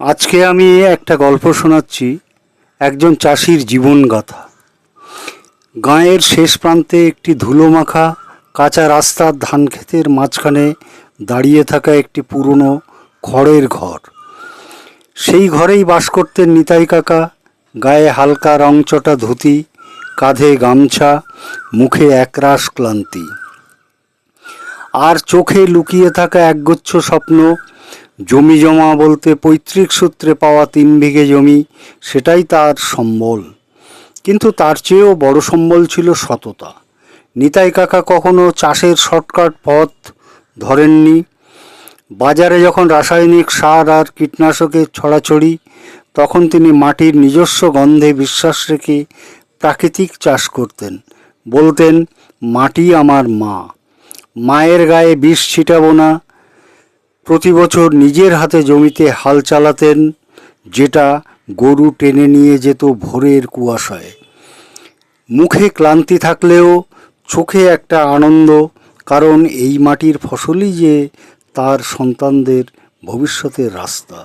আজকে আমি একটা গল্প শোনাচ্ছি, একজন চাষির জীবনগাথা। গাঁয়ের শেষ প্রান্তে একটি ধুলোমাখা, কাঁচা রাস্তার ধান ক্ষেতের মাঝখানে দাঁড়িয়ে থাকা একটি পুরনো খড়ের ঘর। সেই ঘরেই বাস করতেন নিতাই কাকা। গায়ে হালকা রংচটা ধুতি, কাঁধে গামছা, মুখে একরাশ ক্লান্তি। আর চোখে লুকিয়ে থাকা একগুচ্ছ স্বপ্ন জমি জমা বলতে পৈতৃক সূত্রে পাওয়া তিন বিঘে জমি, সেটাই তার সম্বল। কিন্তু তার চেয়েও বড় সম্বল ছিল সততা। নিতাই কাকা কখনো চাষের শর্টকাট পথ ধরেননি। বাজারে যখন রাসায়নিক সার আর কীটনাশকের ছড়াছড়ি, তখন তিনি মাটির নিজস্ব গন্ধে বিশ্বাস রেখে প্রাকৃতিক চাষ করতেন। বলতেন, মাটি আমার মা। মায়ের গায়ে বিষ ছিটাবো না প্রতি বছর নিজের হাতে জমিতে হাল চালাতেন, যেটা গরু টেনে নিয়ে যেত ভোরের কুয়াশায়। মুখে ক্লান্তি থাকলেও চোখে একটা আনন্দ, কারণ এই মাটির ফসলই যে তার সন্তানদের ভবিষ্যতের রাস্তা।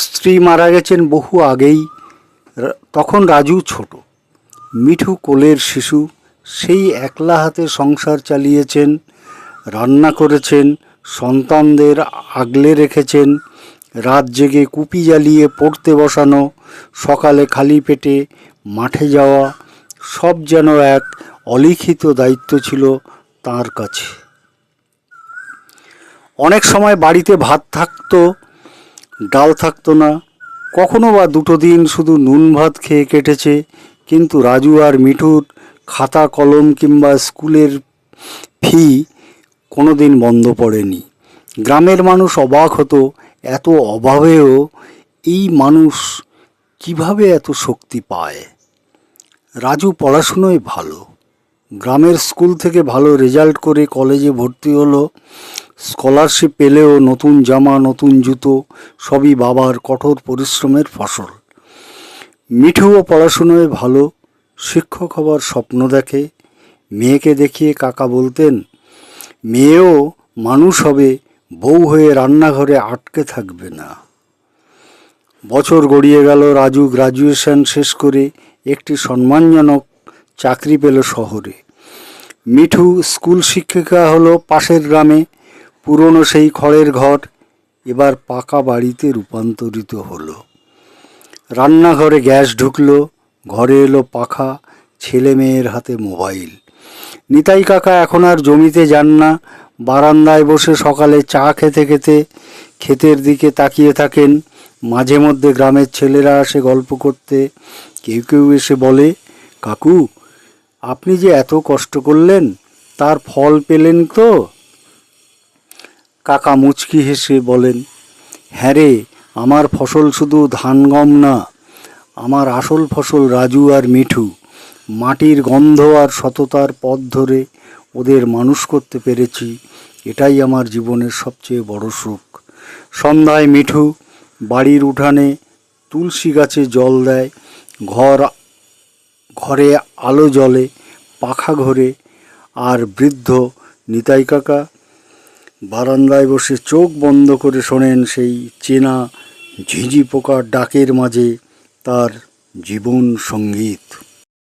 স্ত্রী মারা গেছেন বহু আগেই তখন রাজু ছোট। মিঠু কোলের শিশু, সেই একলা হাতে সংসার চালিয়েছেন, রান্না করেছেন সন্তানদের আগলে রেখেছেন। রাত জেগে কুপি জ্বালিয়ে পড়তে বসানো, সকালে খালি পেটে মাঠে যাওয়া, সব যেন এক অলিখিত দায়িত্ব ছিল তার কাছে। অনেক সময় বাড়িতে ভাত থাকতো, ডাল থাকতো না। কখনো বা দুটো দিন শুধু নুন ভাত খেয়ে কেটেছে, কিন্তু রাজু আর মিঠুর খাতা, কলম কিংবা স্কুলের ফি কোনো দিন বন্ধ পড়েনি। গ্রামের মানুষ অবাক হতো, এত অভাবেও এই মানুষ কীভাবে এত শক্তি পায়? রাজু পড়াশুনোয় ভালো। গ্রামের স্কুল থেকে ভালো রেজাল্ট করে কলেজে ভর্তি হলো। স্কলারশিপ পেলেও নতুন জামা, নতুন জুতো, সবই বাবার কঠোর পরিশ্রমের ফসল। মিঠুও পড়াশুনোয় ভালো, শিক্ষক হবার স্বপ্ন দেখে। মেয়েকে দেখিয়ে কাকা বলতেন মেয়েও মানুষ হবে, বউ হয়ে রান্নাঘরে আটকে থাকবে না। বছর গড়িয়ে গেল, রাজু গ্রাজুয়েশন শেষ করে একটি সম্মানজনক চাকরি পেল শহরে। মিঠু স্কুল শিক্ষিকা হলো পাশের গ্রামে, পুরনো সেই খড়ের ঘর এবার পাকা বাড়িতে রূপান্তরিত হলো। রান্নাঘরে গ্যাস ঢুকলো, ঘরে এলো পাখা ছেলে মেয়ের হাতে মোবাইল। নিতাই কাকা এখন আর জমিতে যান না। বারান্দায় বসে সকালে চা খেতে খেতে ক্ষেতের দিকে তাকিয়ে থাকেন। মাঝে মধ্যে গ্রামের ছেলেরা আসে গল্প করতে। কেউ কেউ এসে বলে, কাকু, আপনি যে এত কষ্ট করলেন, তার ফল পেলেন তো? কাকা মুচকি হেসে বলেন হ্যাঁ রে, আমার ফসল শুধু ধান গম না, আমার আসল ফসল রাজু আর মিঠু। মাটির গন্ধ আর সততার পথ ধরে ওদের মানুষ করতে পেরেছি, এটাই আমার জীবনের সবচেয়ে বড় সুখ। সন্ধ্যায় মিঠু বাড়ির উঠানে তুলসী গাছে জল দেয়, ঘর ঘরে আলো জ্বলে পাখা ঘরে। আর বৃদ্ধ নিতাই কাকা বারান্দায় বসে চোখ বন্ধ করে শোনেন সেই চেনা ঝিঝি পোকার ডাকের মাঝে তার জীবন সংগীত।